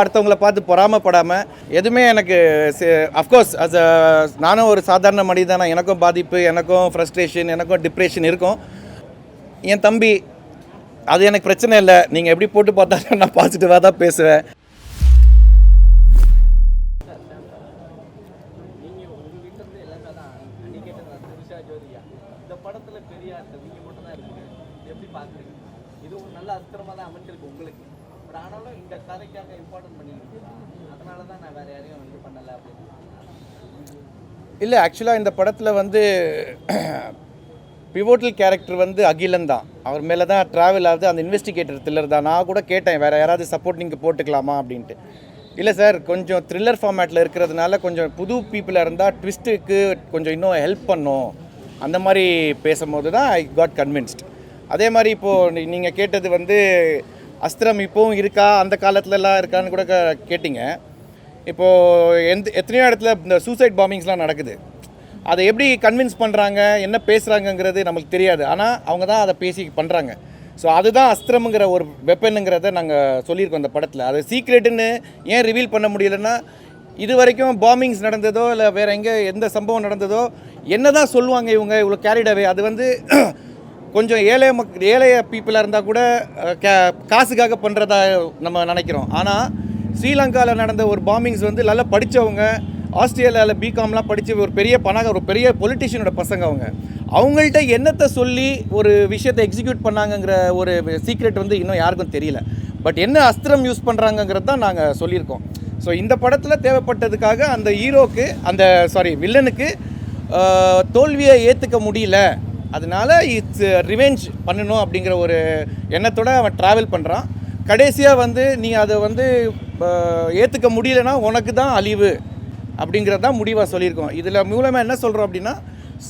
அடுத்தவங்களை பார்த்து பொறாமப்படாமல் எதுவுமே எனக்கு அஃப்கோர்ஸ் அஸ் நானும் ஒரு சாதாரண மனிதனா எனக்கும் பாதிப்பு எனக்கும் ஃப்ரஸ்ட்ரேஷன் எனக்கும் டிப்ரெஷன் இருக்கும். என் தம்பி அது எனக்கு பிரச்சனை இல்லை நீங்கள் எப்படி போட்டு பார்த்தாலும் நான் பாசிட்டிவாக தான் பேசுவேன். ஆனாலும் இம்பார்ட்டன்ட் பண்ணிருக்கீங்க அதனால தான் நான் வேற யாரையும் இது பண்ணல அப்படின்னு. இல்லை ஆக்சுவலாக இந்த படத்தில் வந்து பிவோட்டல் கேரக்டர் வந்து அகிலன் தான். அவர் மேலே தான் ட்ராவல் ஆகுது அந்த இன்வெஸ்டிகேட்டர் த்ரில்லர் தான். நான் கூட கேட்டேன் வேறு யாராவது சப்போர்ட் நீங்கள் போட்டுக்கலாமா அப்படின்ட்டு. இல்லை சார் கொஞ்சம் த்ரில்லர் ஃபார்மேட்டில் இருக்கிறதுனால கொஞ்சம் புது பீப்புளாக இருந்தால் ட்விஸ்ட்டுக்கு கொஞ்சம் இன்னும் ஹெல்ப் பண்ணும். அந்த மாதிரி பேசும்போது தான் ஐ காட் கன்வின்ஸ்ட் அதே மாதிரி இப்போது நீங்கள் கேட்டது வந்து அஸ்திரம் இப்போவும் இருக்கா? அந்த காலத்துலலாம் இருக்கான்னு கூட கேட்டிங்க. இப்போது எந்த எத்தனையோ இடத்துல இந்த சூசைட் பாம்பிங்ஸ்லாம் நடக்குது. அதை எப்படி கன்வின்ஸ் பண்ணுறாங்க என்ன பேசுகிறாங்கங்கிறது நமக்கு தெரியாது. ஆனால் அவங்க தான் அதை பேசி பண்ணுறாங்க ஸோ அதுதான் அஸ்திரமுங்கிற ஒரு வெப்பனுங்கிறத நாங்கள் சொல்லியிருக்கோம் அந்த படத்தில். அது சீக்ரெட்டுன்னு ஏன் ரிவீல் பண்ண முடியலன்னா இது வரைக்கும் பாம்பிங்ஸ் நடந்ததோ இல்லை வேறு எங்கே எந்த சம்பவம் நடந்ததோ என்ன தான் சொல்லுவாங்க இவங்க இவ்வளோ கேரிடவே அது வந்து கொஞ்சம் ஏழை மக் ஏழைய பீப்புளாக இருந்தால் கூட கே காசுக்காக பண்ணுறதா நம்ம நினைக்கிறோம். ஆனால் ஸ்ரீலங்காவில் நடந்த ஒரு பாம்பிங்ஸ் வந்து நல்லா படித்தவங்க ஆஸ்திரேலியாவில் பிகாம்லாம் படித்து ஒரு பெரிய பணங்க ஒரு பெரிய பொலிட்டிஷியனோட பசங்க அவங்க. அவங்கள்ட்ட என்னத்தை சொல்லி ஒரு விஷயத்தை எக்ஸிக்யூட் பண்ணாங்கங்கிற ஒரு சீக்ரெட் வந்து இன்னும் யாருக்கும் தெரியல. பட் என்ன அஸ்திரம் யூஸ் பண்ணுறாங்கங்கிறது தான் நாங்கள் சொல்லியிருக்கோம். ஸோ இந்த படத்தில் தேவைப்பட்டதுக்காக அந்த ஹீரோக்கு அந்த சாரி வில்லனுக்கு தோல்வியை ஏற்றுக்க முடியல. அதனால இட்ஸ் ரிவெஞ்ச் uh, பண்ணணும் அப்படிங்கிற ஒரு எண்ணத்தோடு அவன் ட்ராவல் பண்ணுறான் கடைசியாக வந்து நீ அதை வந்து ஏற்றுக்க முடியலன்னா உனக்கு தான் அழிவு அப்படிங்கிறது தான் முடிவாக சொல்லியிருக்கோம். இதில் மூலமாக என்ன சொல்கிறோம் அப்படின்னா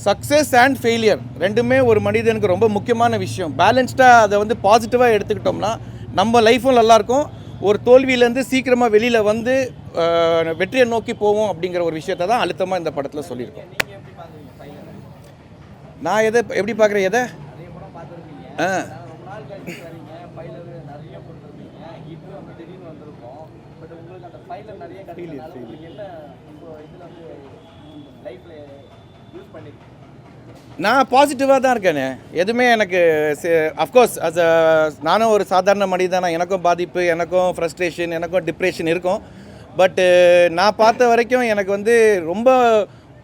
சக்ஸஸ் அண்ட் ஃபெயிலியர் ரெண்டுமே ஒரு மனிதனுக்கு ரொம்ப முக்கியமான விஷயம். பேலன்ஸ்டாக அதை வந்து பாசிட்டிவாக எடுத்துக்கிட்டோம்னா நம்ம லைஃப்பும் நல்லாயிருக்கும் ஒரு தோல்வியிலேருந்து சீக்கிரமாக வெளியில் வந்து வெற்றியை நோக்கி போவோம் அப்படிங்கிற ஒரு விஷயத்தை தான் அழுத்தமாக இந்த படத்தில் சொல்லியிருக்கோம் நீங்க எப்படி பாக்குறீங்க ஃபைனல் நான் எதை எப்படி பார்க்குறேன் எதை? ஆ. நான் பாசிட்டிவாக தான் இருக்கேனே. எதுவுமே எனக்கு அஃப்கோர்ஸ் அஸ் நானும் ஒரு சாதாரண மனிதனா எனக்கும் பாதிப்பு எனக்கும் ஃப்ரஸ்ட்ரேஷன் எனக்கும் டிப்ரெஷன் இருக்கும். பட்டு நான் பார்த்த வரைக்கும் எனக்கு வந்து ரொம்ப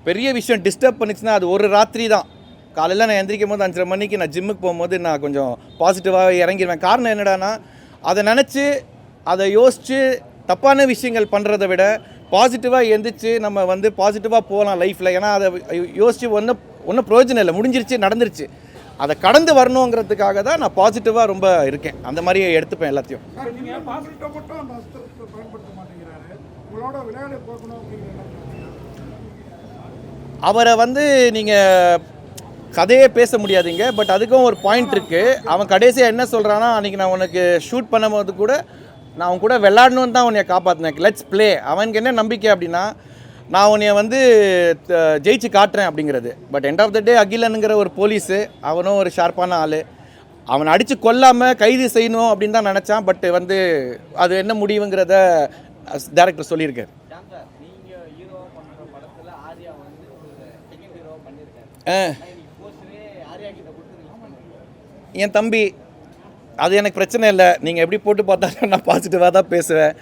பெரிய விஷயம் டிஸ்டர்ப் பண்ணிச்சுன்னா அது ஒரு ராத்திரி தான். காலையில் நான் எந்திரிக்கும் போது அஞ்சரை மணிக்கு நான் ஜிம்முக்கு போகும்போது நான் கொஞ்சம் பாசிட்டிவாக இறங்கிடுவேன் காரணம் என்னடான்னா அதை நினச்சி அதை யோசித்து தப்பான விஷயங்கள் பண்ணுறதை விட பாசிட்டிவாக எந்திரிச்சு நம்ம வந்து பாசிட்டிவாக போகலாம் லைஃப்பில் ஏன்னா அதை யோசித்து ஒன்றும் ஒன்றும் பிரயோஜனம் இல்லை. முடிஞ்சிருச்சு நடந்துருச்சு. அதை கடந்து வரணுங்கிறதுக்காக தான் நான் பாசிட்டிவாக ரொம்ப இருக்கேன். அந்த மாதிரி எடுத்துப்பேன் எல்லாத்தையும். அவரை வந்து நீங்கள் கதையே பேச முடியாதுங்க பட் அதுக்கும் ஒரு பாயிண்ட் இருக்குது அவன் கடைசியாக என்ன சொல்கிறான்னா அன்றைக்கி நான் உனக்கு ஷூட் பண்ணும்போது கூட நான் அவன் கூட விளாடணுன்னு தான் உன்னைய காப்பாற்றினேன் லெட்ஸ் ப்ளே அவனுக்கு என்ன நம்பிக்கை அப்படின்னா நான் உன்னைய வந்து ஜெயிச்சு காட்டுறேன் அப்படிங்கிறது. But end of the day அகிலனுங்கிற ஒரு போலீஸு அவனும் ஒரு ஷார்ப்பான ஆள். அவனை அடித்து கொல்லாமல் கைது செய்யணும் அப்படின்னு தான் நினச்சான். பட் வந்து அது என்ன முடிவுங்கிறத டேரக்டர் சொல்லியிருக்காரு. ஜான் சார் நீங்கள் ஹீரோவாக பண்ணுற படத்தில் ஆர்யா வந்து ஒரு செகண்ட் ஹீரோவாக பண்ணியிருக்காரு ஆ ஆனால் இன்னைக்கு போஸ்டரே ஆர்யா கிட்ட கொடுத்து ரிலீஸ் பண்ணிருக்காரு என் தம்பி அது எனக்கு பிரச்சனை இல்லை. நீங்கள் எப்படி போட்டு பார்த்தாலும் நான் பாசிட்டிவாக தான் பேசுவேன்.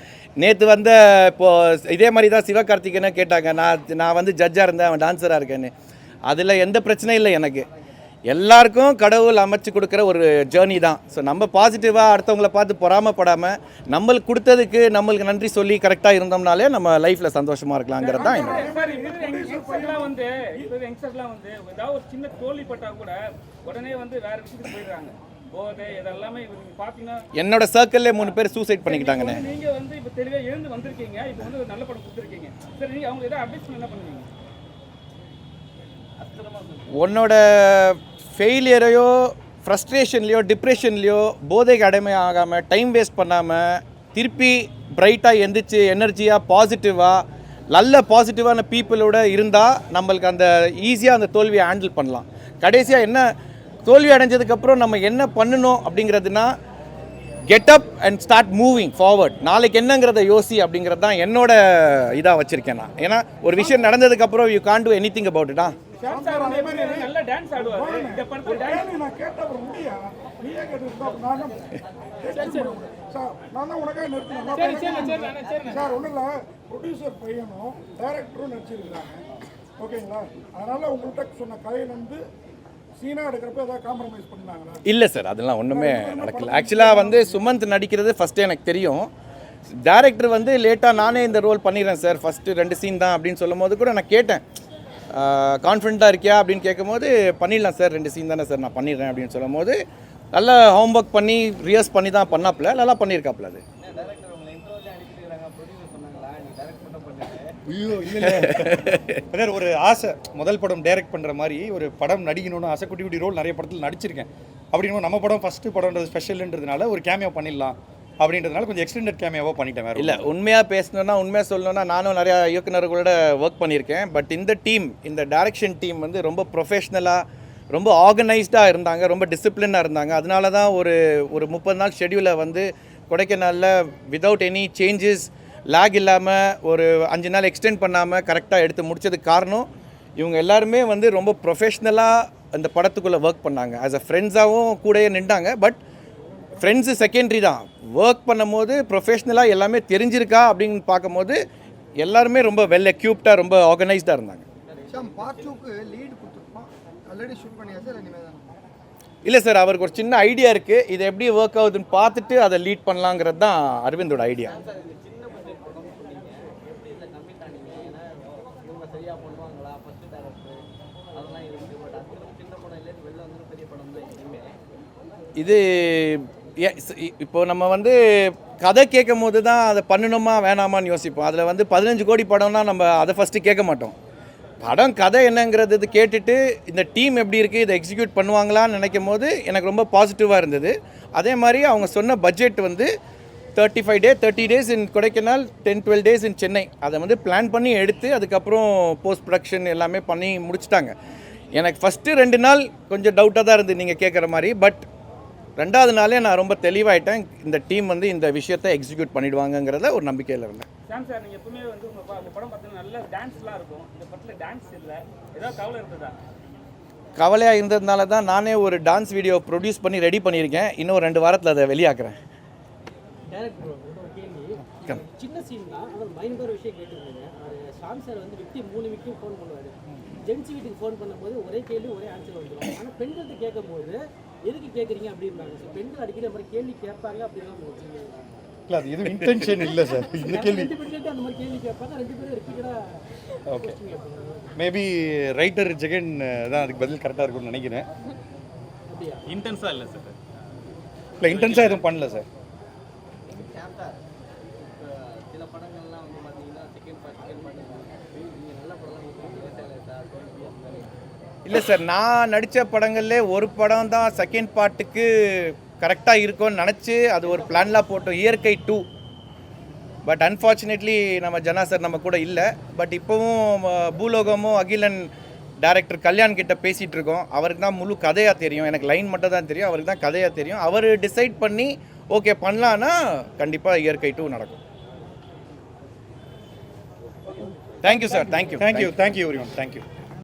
நேற்று வந்த இப்போது இதே மாதிரி தான் சிவகார்த்திகேயனை கேட்டாங்க. நான் நான் வந்து ஜட்ஜாக இருந்தேன். அவன் டான்ஸராக இருக்கேன்னு. அதில் எந்த பிரச்சனையும் இல்லை எனக்கு. எல்லாருக்கும் கடவுள் அமைச்சு கொடுக்குற ஒரு ஜேர்னி தான். ஸோ நம்ம பாசிட்டிவாக அடுத்தவங்கள பார்த்து பொறாமப்படாமல் நம்மளுக்கு கொடுத்ததுக்கு நம்மளுக்கு நன்றி சொல்லி கரெக்டாக இருந்தோம்னாலே நம்ம லைஃப்பில் சந்தோஷமாக இருக்கலாங்கிறது தான் வந்து இப்போ யங்ஸ்டர்ஸ்லாம் வந்து ஏதாவது ஒரு சின்ன தோல்வி பட்டா கூட உடனே வந்து வேற விஷயத்துக்கு போயிடுறாங்க. என்னோட சர்க்கிள்லேயே மூணு பேர் சூசைட் பண்ணிக்கிட்டாங்கண்ணே. நீங்க வந்து இப்போ தெளிவாக எழுந்து வந்திருக்கீங்க இப்போ வந்து ஒரு நல்ல படம் கொடுத்துருக்கீங்க. சரி நீங்க அவங்க ஏதாவது அட்வைஸ் பண்ண என்ன பண்ணுவீங்க? உன்னோட ஃபெயிலியரையோ ஃப்ரஸ்ட்ரேஷன்லையோ டிப்ரெஷன்லையோ போதைக்கு அடைமை ஆகாமல் டைம் வேஸ்ட் பண்ணாமல் திருப்பி பிரைட்டாக எந்திரிச்சு எனர்ஜியாக பாசிட்டிவாக நல்ல பாசிட்டிவான பீப்புளோட இருந்தால் நம்மளுக்கு அந்த ஈஸியாக அந்த தோல்வியை ஹேண்டில் பண்ணலாம். கடைசியாக என்ன தோல்வி அடைஞ்சதுக்கப்புறம் நம்ம என்ன பண்ணணும் அப்படிங்கிறதுனா get up and start moving forward நாளைக்கு என்னங்கிறத யோசி அப்படிங்கிறது தான் என்னோட இதாக வச்சுருக்கேன் நான். ஏன்னா ஒரு விஷயம் நடந்ததுக்கப்புறம் you can't do anything about இட்டா சார் வந்து ஒன்றும் இல்லை. ப்ரொடியூசர் பையனும் டைரக்டரும் நடிச்சிருக்காங்க ஓகேங்களா? அதனால உங்கள்கிட்ட சொன்ன கதையிலேருந்து சீனா இல்லை சார் அதெல்லாம் ஒன்றுமே நடக்கல. ஆக்சுவலாக வந்து சுமந்த் நடிக்கிறது ஃபஸ்ட்டு எனக்கு தெரியும். டேரக்டர் வந்து லேட்டாக நானே இந்த ரோல் பண்ணிடுறேன் சார். ஃபஸ்ட்டு ரெண்டு சீன் தான் அப்படின்னு சொல்லும் போது கூட நான் கேட்டேன். கான்ஃபிடண்ட்டாக இருக்கியா அப்படின்னு கேட்கும்போது பண்ணிடலாம் சார் ரெண்டு சீன் தானே சார் நான் பண்ணிடுறேன் அப்படின்னு சொல்லும் போது நல்லா ஹோம்ஒர்க் பண்ணி ரியர்ஸ் பண்ணி தான் பண்ணாப்புல. நல்லா பண்ணியிருக்காப்புல அது என்ன டேரக்டர் உங்களை இன்ட்ரோஜா அனுப்பிட்டு ப்ரொடியூசர் சொன்னாங்களா நீ டேரக்ட் மட்டும் பண்ணுங்க ஐயோ இல்லை ஒரு ஆசை. முதல் படம் டைரக்ட் பண்ணுற மாதிரி ஒரு படம் நடிக்கணும்னு ஆசை. குட்டி குட்டி ரோல் நிறைய படத்தில் நடிச்சிருக்கேன். அப்படின்னு நம்ம படம் ஃபஸ்ட்டு படம்ன்றது ஸ்பெஷல்ன்றதுனால ஒரு கேமியோ பண்ணிடலாம் அப்படின்றதுனால கொஞ்சம் எக்ஸ்டெண்டட் கேமியோவாக பண்ணிட்டேன் வேறு இல்லை உண்மையாக பேசணுன்னா உண்மையாக சொல்லணும்னா நானும் நிறையா இயக்குனர்களோட ஒர்க் பண்ணியிருக்கேன். பட் இந்த டீம் இந்த டைரக்ஷன் டீம் வந்து ரொம்ப ப்ரொஃபஷ்னலாக ரொம்ப ஆர்கனைஸ்டாக இருந்தாங்க. ரொம்ப டிசிப்ளினாக இருந்தாங்க. அதனால தான் ஒரு ஒரு முப்பது நாள் ஷெடியூலை வந்து கொடைக்கானலில் விதவுட் எனி சேஞ்சஸ் லேக் இல்லாமல் ஒரு அஞ்சு நாள் எக்ஸ்டெண்ட் பண்ணாமல் கரெக்டாக எடுத்து முடிச்சதுக்கு காரணம் இவங்க எல்லாருமே வந்து ரொம்ப ப்ரொஃபஷ்னலாக அந்த படத்துக்குள்ளே ஒர்க் பண்ணாங்க. ஆஸ் அ ஃப்ரெண்ட்ஸாகவும் கூடயே நின்றாங்க. பட் ஃப்ரெண்ட்ஸு செகண்டரி தான். ஒர்க் பண்ணும்போது ப்ரொஃபஷ்னலாக எல்லாமே தெரிஞ்சிருக்கா அப்படின்னு பார்க்கும்போது எல்லாருமே ரொம்ப வெல் எக்யூப்டாக ரொம்ப ஆர்கனைஸ்டாக இருந்தாங்க. இல்லை சார் அவருக்கு ஒரு சின்ன ஐடியா இருக்குது இது எப்படி ஒர்க் ஆகுதுன்னு பார்த்துட்டு அதை லீட் பண்ணலாங்கிறது தான் அரவிந்தோட ஐடியா சார் இது சின்ன பட்ஜெட் படம் சொன்னீங்க எப்படி இதில் கம்மிட் ஆனீங்க ஏன்னா இவங்க சரியாக பண்ணுவாங்களா ஃபஸ்ட்டு டேரக்டர் அதெல்லாம் இருக்கு பட் அதுக்கு சின்ன படம் இல்லை வெளில வந்து பெரிய படம் தான் இனிமேல் இது இப்போ நம்ம வந்து கதை கேட்கும் போது தான் அதை பண்ணணுமா வேணாமான்னு யோசிப்போம். அதில் வந்து பதினஞ்சு கோடி படம்னா நம்ம அதை ஃபஸ்ட்டு கேட்க மாட்டோம். படம் கதை என்னங்கிறது கேட்டுட்டு இந்த டீம் எப்படி இருக்குது இதை எக்ஸிக்யூட் பண்ணுவாங்களான்னு நினைக்கும் போது எனக்கு ரொம்ப பாசிட்டிவாக இருந்தது. அதே மாதிரி அவங்க சொன்ன பட்ஜெட் வந்து thirty five day thirty days in Kodaikanal ten twelve days in Chennai. அதை வந்து பிளான் பண்ணி எடுத்து அதுக்கப்புறம் போஸ்ட் ப்ரொடக்ஷன் எல்லாமே பண்ணி முடிச்சிட்டாங்க. எனக்கு ஃபஸ்ட்டு ரெண்டு நாள் கொஞ்சம் டவுட்டாக தான் இருந்து நீங்கள் கேட்குற மாதிரி பட் ரெண்டாவது நாளே நான் ரொம்ப தெளிவாயிட்டேன். இந்த டீம் வந்து இந்த விஷயத்தை எக்ஸிக்யூட் பண்ணிடுவாங்கங்கிறத ஒரு நம்பிக்கையில் இருந்தேன். சாம் சார் நீங்க எப்பவுமே வந்து உங்க ப- உங்க படம் பார்த்தீங்கன்னா நல்ல டான்ஸ்லாம் இருக்கும். இந்த படத்துல டான்ஸ் இல்ல. ஏதாவது கவலை இருந்ததா? கவலையாக இருந்ததுனால தான் நானே ஒரு டான்ஸ் வீடியோ ப்ரொடியூஸ் பண்ணி ரெடி பண்ணியிருக்கேன். இன்னும் ரெண்டு வாரத்தில் அதை வெளியாக்குறேன். டேரக்டர் ப்ரோ ஒரு கேள்வி. சின்ன சீன் தான் ஆனால் மைண்ட் ஒரு விஷயம் கேட்டிருந்தீங்க. அவர் ஷாம் சார் வந்து விக்டி மூணு விக்டியும் ஃபோன் பண்ணுவார். ஜென்ஸ் வீட்டுக்கு ஃபோன் பண்ணும்போது ஒரே கேள்வி ஒரே ஆன்சர் வந்துடும் ஆனால் பெண்கள்கிட்ட கேட்கும்போது எதுக்கு கேட்குறீங்க அப்படின்றாங்க ஸோ பெண்கள் அடிக்கடி மாதிரி கேள்வி கேட்பாங்க அப்படின்னா இல்லை அது எதுவும் இன்டென்ஷன் இல்லை சார் இந்த கேள்வி அந்த மாதிரி கேள்வி கேட்பாங்க ரெண்டு பேரும் ரிப்பீட்டடாக ஓகே மேபி ரைட்டர் ஜெகன் தான் அதுக்கு பதில் கரெக்டாக இருக்கும்னு நினைக்கிறேன். அப்படியா? இன்டென்ஸா இல்ல சார் இல்லை இன்டென்ஸாக எதுவும் பண்ணல சார் சார் இப்போ சில படங்கள்லாம் வந்து பார்த்தீங்கன்னா செகண்ட் பார்ட் செகண்ட் பார்ட் நீங்கள் நல்ல படம்லாம் கொடுத்துருக்கீங்க சார் டுவெண்ட்டி அந்த மாதிரி இல்லை சார் நான் நடித்த படங்கள்லே ஒரு படம் தான் செகண்ட் பார்ட்டுக்கு கரெக்டாக இருக்கும்னு நினச்சி அது ஒரு பிளான்லாம் போட்டோம் இயற்கை டூ பட் அன்ஃபார்ச்சுனேட்லி நம்ம ஜனா சார் நம்ம கூட இல்லை. பட் இப்போவும் பூலோகமும் அகிலன் டைரக்டர் கல்யாண் கிட்ட பேசிகிட்டு இருக்கோம். அவருக்கு தான் முழு கதையாக தெரியும். எனக்கு லைன் மட்டும் தான் தெரியும். அவருக்கு தான் கதையாக தெரியும். அவர் டிசைட் பண்ணி ஓகே பண்ணலான்னா கண்டிப்பாக இயற்கை டூ நடக்கும். Thank you sir thank you thank you thank you everyone thank you